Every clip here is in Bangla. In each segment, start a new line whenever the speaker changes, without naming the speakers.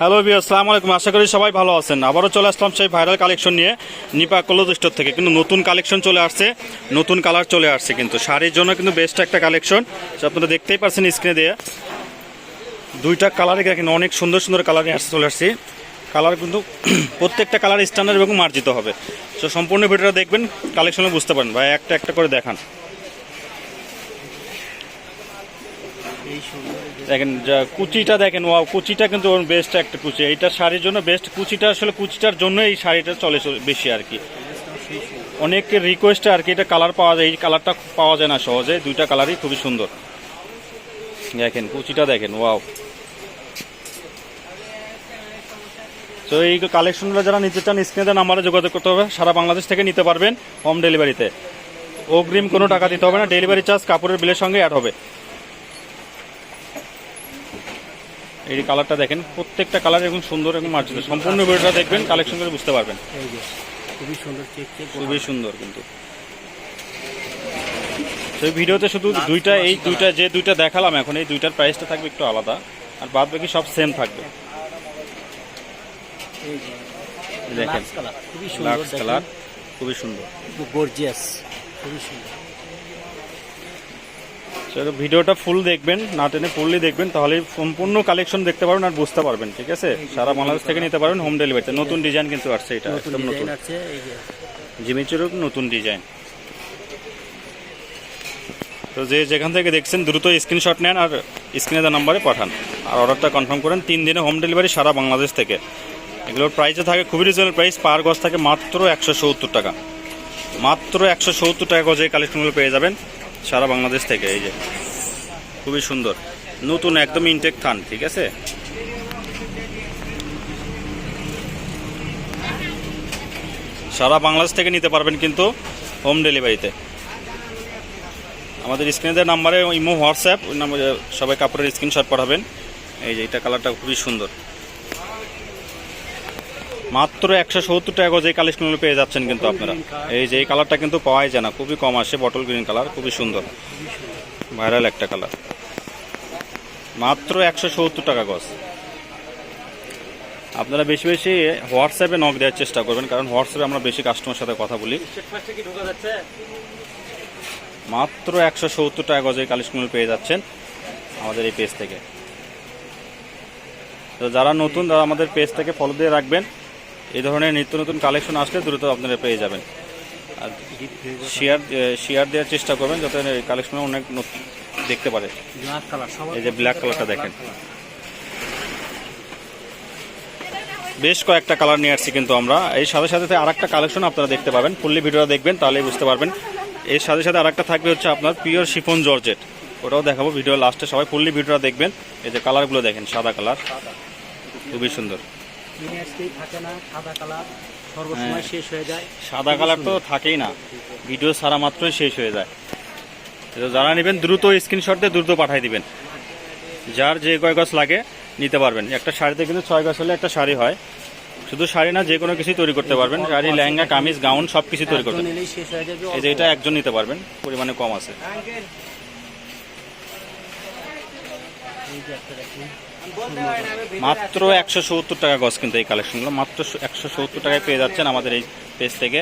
হ্যালো বি আসসালামু আলাইকুম আশা করি সবাই ভালো আছেন। আবারও চলে আসলাম সেই ভাইরাল কালেকশন নিয়ে নিপা কলজ স্টোর থেকে। কিন্তু নতুন কালেকশন চলে আসছে। নতুন কালার চলে আসছে কিন্তু। শাড়ির জন্য কিন্তু বেস্ট একটা কালেকশন আপনারা দেখতেই পাচ্ছেন স্ক্রিনে দিয়ে। দুইটা কালারে দেখেন অনেক সুন্দর সুন্দর কালারে আসছে, চলে আসছে। কালার কিন্তু প্রত্যেকটা কালার স্ট্যান্ডার্ড এবং মার্জিত হবে। তো সম্পূর্ণ ভিডিওটা দেখবেন কালেকশনে বুঝতে পারেন ভাই, একটা একটা করে দেখান। দেখেন, যা কুচিটা দেখেন, ওয়াও, কুচিটা কিন্তু ওর বেস্ট একটা কুচি। এইটা শাড়ির জন্য বেস্ট কুচিটা আসলে কুচিটার জন্য এই শাড়িটা চলে বেশি আর কি। অনেকের রিকোয়েস্টে আর কি এটা কালার পাওয়া যায়। এই কালারটা পাওয়া যায় না সহজে। দুইটা কালারই খুবই সুন্দর। দেখেন, কুচিটা দেখেন, ওয়াও। তো এই কালেকশনগুলো যারা নিতে চান স্ক্রিনে নাম্বারে যোগাযোগ করতে হবে। সারা বাংলাদেশ থেকে নিতে পারবেন হোম ডেলিভারিতে অগ্রিম কোনো টাকা দিতে হবে না। ডেলিভারি চার্জ কাপড়ের বিলের সঙ্গে অ্যাড হবে। এই কালারটা দেখেন প্রত্যেকটা কালার এবং সুন্দর এবং মার্জিত। সম্পূর্ণ ভিডিওটা দেখবেন কালেকশন করে বুঝতে পারবেন।
খুবই সুন্দর
খুবই সুন্দর কিন্তু। তো ভিডিওতে শুধু দুইটা এই দুইটা যে দুইটা দেখালাম এখন এই দুইটার প্রাইসটা থাকবে একটু আলাদা আর বাদ বাকি সব সেম থাকবে।
এই
দেখেন
কালার খুবই সুন্দর
কালার খুবই সুন্দর।
গর্জিয়াস খুবই সুন্দর।
তো ভিডিওটা ফুল দেখবেন না টেনে ফুললি দেখবেন তাহলে সম্পূর্ণ কালেকশন দেখতে পারবেন আর বুঝতে পারবেন ঠিক আছে? সারা বাংলাদেশ থেকে নিতে পারবেন হোম ডেলিভারিতে নতুন ডিজাইন কিন্তু আসছে এটা একদম নতুন। জিমিচুরও নতুন ডিজাইন তো যে যেখান থেকে দেখছেন দ্রুত স্ক্রিনশট নেন আর স্ক্রিনে দেওয়া নাম্বারে পাঠান। আর অর্ডারটা কনফার্ম করেন তিন দিনে হোম ডেলিভারি সারা বাংলাদেশ থেকে। এগুলোর প্রাইসে থাকে খুবই রিজনেবল প্রাইস পার গজ থাকে মাত্র একশো সত্তর টাকা। মাত্র একশো সত্তর টাকা গজে কালেকশনগুলো পেয়ে যাবেন। সারা বাংলাদেশ থেকে, এই যে। খুবই সুন্দর। নতুন একদম ইনটেক থান, ঠিক আছে? সারা বাংলাদেশ থেকে নিতে পারবেন কিন্তু হোম ডেলিভারিতে আমাদের স্ক্রিনে দেওয়া নাম্বারে ইমো, হোয়াটসঅ্যাপ, ওই নাম্বারে সবাই কাপড়ের স্ক্রিনশট পাঠাবেন। এই যে, এটা কালারটা খুবই সুন্দর। মাত্র একশো সত্তর টাকা যে কালেকশনগুলো পেয়ে যাচ্ছেন কিন্তু আপনারা। এই যে এই কালারটা কিন্তু পাওয়াই যায় না, খুবই কম আসে বটল গ্রিন কালার খুবই সুন্দর। ভাইরাল একটা কালার মাত্র একশো সত্তর টাকা গজ। আপনারা বেশি বেশি হোয়াটসঅ্যাপে নক দেওয়ার চেষ্টা করবেন, কারণ হোয়াটসঅ্যাপে আমরা বেশি কাস্টমার সাথে কথা বলি। মাত্র একশো সত্তর টাকা গজের কালেকশনগুলো পেয়ে যাচ্ছেন আমাদের এই পেজ থেকে। তো যারা নতুন, তারা আমাদের পেজ থেকে ফলো দিয়ে রাখবেন। এই ধরনের নিত্য নতুন কালেকশন আসলে দ্রুত আপনারা পেয়ে যাবেন। আর শেয়ার শেয়ার দেওয়ার চেষ্টা করবেন যাতে কালেকশন অনেক নতুন দেখতে পারে। এই যে ব্ল্যাক কালারটা দেখেন। বেশ কয়েকটা কালার নিয়ে আসছি কিন্তু আমরা। এই সাথে সাথে আর একটা কালেকশন আপনারা দেখতে পাবেন। ফুললি ভিডিওটা দেখবেন তাহলেই বুঝতে পারবেন। এর সাথে সাথে আর একটা থাকবে হচ্ছে আপনার পিওর শিফন জর্জেট ওটাও দেখাবো ভিডিও লাস্টে সবাই ফুললি ভিডিওটা দেখবেন। এই যে কালারগুলো দেখেন সাদা কালার খুবই সুন্দর।
থাকে না সাদা কালার সর্বসময় শেষ হয়ে যায়।
সাদা কালার তো থাকেই না। ভিডিও সারা মাত্রই শেষ হয়ে যায়। যারা নেবেন দ্রুত স্ক্রিনশট দিয়ে দ্রুত পাঠিয়ে দিবেন। যার যে কয় গছ লাগে নিতে পারবেন। একটা শাড়িতে কিন্তু ছয় গছ হলে একটা শাড়ি হয়। শুধু শাড়ি না যে কোনো কিছুই তৈরি করতে পারবেন। শাড়ি লেহেঙ্গা কামিজ গাউন সব কিছু তৈরি করতে
হয়ে
এই যে এটা একজন নিতে পারবেন। পরিমাণে কম আছে। মাত্র একশো সত্তর টাকা গজ কিন্তু এই কালেকশনগুলো মাত্র একশো সত্তর টাকায় পেয়ে যাচ্ছেন আমাদের এই পেজ থেকে।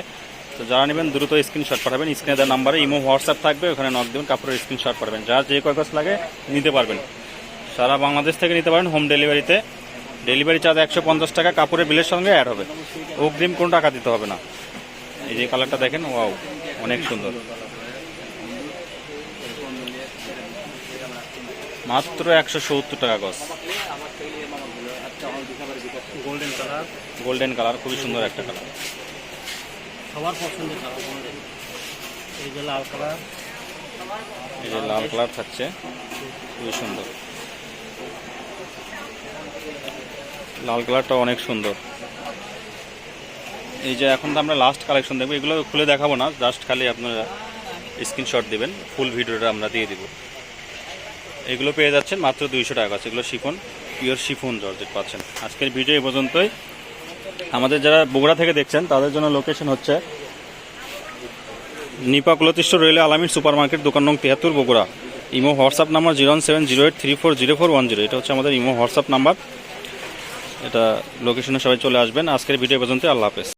তো যারা নেবেন, দ্রুত স্ক্রিনশট পাঠাবেন। স্ক্রিনে দেওয়ার নাম্বারে ইমো হোয়াটসঅ্যাপ থাকবে। ওখানে নক দেবেন, কাপড়ের স্ক্রিনশট পাঠাবেন। যার যে কয় গজ লাগে নিতে পারবেন। সারা বাংলাদেশ থেকে নিতে পারেন হোম ডেলিভারিতে ডেলিভারি চার্জ একশো পঞ্চাশ টাকা, কাপড়ের বিলের সঙ্গে অ্যাড হবে। অগ্রিম কোনো টাকা দিতে হবে না। এই যে কালারটা দেখেন ওয়াও অনেক সুন্দর। মাত্র একশো সত্তর টাকা গজ।
গোল্ডেন কালার
গোল্ডেন কালার খুবই সুন্দর একটা কালার
সবার পছন্দের কালার এই যে লাল কালার
এই যে লাল কালার থাকছে খুবই সুন্দর। লাল কালারটা অনেক সুন্দর। এই যে এখন তো আমরা লাস্ট কালেকশন দেখব এগুলো খুলে দেখাবো না জাস্ট খালি আপনারা স্ক্রিনশট দিবেন ফুল ভিডিওটা আমরা দিয়ে দিব। এগুলো পেয়ে যাচ্ছেন মাত্র দুইশো টাকা আছে এগুলো শিফন পিওর ফোন জর্জেট পাচ্ছেন। আজকের ভিডিও এই পর্যন্তই। আমাদের যারা বগুড়া থেকে দেখছেন, তাদের জন্য লোকেশন হচ্ছে নিপা কুলতিষ্ঠ রেলে আলামিন সুপার মার্কেট দোকান নং তিয়াত্তর Bogura. Imo WhatsApp number zero seven zero eight three four zero four one zero. এটা হচ্ছে আমাদের ইমো হোয়াটসঅ্যাপ নাম্বার। এটা লোকেশনে সবাই চলে আসবেন। আজকের ভিডিও পর্যন্ত আল্লাহ হাফেজ।